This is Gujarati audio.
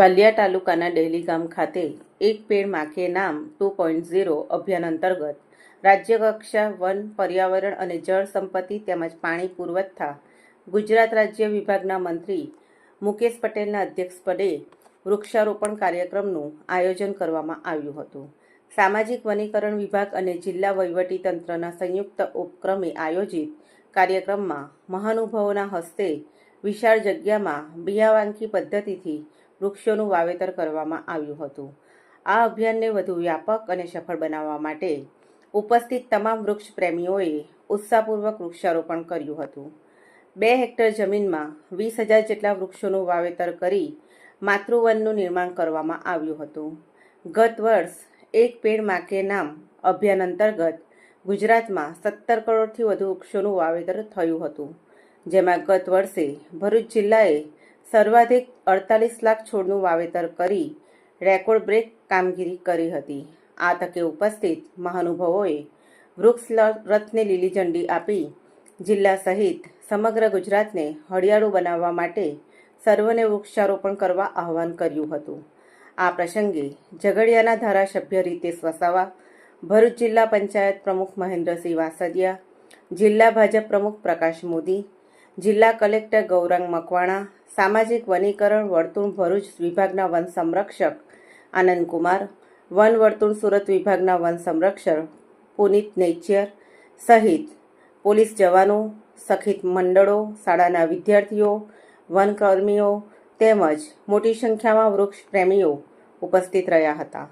વાલિયા તાલુકાના ડેલી ગામ ખાતે એક પેડ માકે નામ ટુ પોઈન્ટ ઝીરો અભિયાન અંતર્ગત રાજ્ય કક્ષા વન પર્યાવરણ અને જળ સંપત્તિ તેમજ પાણી પુરવઠા ગુજરાત રાજ્ય વિભાગના મંત્રી મુકેશ પટેલના અધ્યક્ષપદે વૃક્ષારોપણ કાર્યક્રમનું આયોજન કરવામાં આવ્યું હતું. સામાજિક વનીકરણ વિભાગ અને જિલ્લા વહીવટીતંત્રના સંયુક્ત ઉપક્રમે આયોજિત કાર્યક્રમમાં મહાનુભાવોના હસ્તે વિશાળ જગ્યામાં બિયાવાંકી પદ્ધતિથી વૃક્ષોનું વાવેતર કરવામાં આવ્યું હતું. આ અભિયાનને વધુ વ્યાપક અને સફળ બનાવવા માટે ઉપસ્થિત તમામ વૃક્ષ પ્રેમીઓએ ઉત્સાહપૂર્વક વૃક્ષારોપણ કર્યું હતું. બે હેક્ટર જમીનમાં વીસ હજાર જેટલા વૃક્ષોનું વાવેતર કરી માતૃવનનું નિર્માણ કરવામાં આવ્યું હતું. ગત વર્ષ એક પેડ માકે નામ અભિયાન અંતર્ગત ગુજરાતમાં સત્તર કરોડથી વધુ વૃક્ષોનું વાવેતર થયું હતું. જેમાં ગત વર્ષે ભરૂચ જિલ્લાએ સર્વાધિક અડતાલીસ લાખ છોડનું વાવેતર કરી રેકોર્ડ બ્રેક કામગીરી કરી હતી. આ તકે ઉપસ્થિત મહાનુભાવોએ વૃક્ષ રથને લીલી ઝંડી આપી જિલ્લા સહિત સમગ્ર ગુજરાતને હળિયાળું બનાવવા માટે સર્વને વૃક્ષારોપણ કરવા આહવાન કર્યું હતું. આ પ્રસંગે ઝઘડિયાના ધારાસભ્ય રીતેશ વસાવા, ભરૂચ જિલ્લા પંચાયત પ્રમુખ મહેન્દ્રસિંહ વાસદિયા, જિલ્લા ભાજપ પ્રમુખ પ્રકાશ મોદી, જિલ્લા કલેક્ટર ગૌરાંગ મકવાણા સામાજિક વનીકરણ, વર્તુળ ભરૂચ વિભાગના વન સંરક્ષક આનંદકુમાર વન વર્તુળ સુરત વિભાગના વન સંરક્ષક પુનિત નેચર સહિત પોલીસ જવાનો, સખિત મંડળો, શાળાના વિદ્યાર્થીઓ, વનકર્મીઓ તેમજ મોટી સંખ્યામાં વૃક્ષ પ્રેમીઓ ઉપસ્થિત રહ્યા હતા.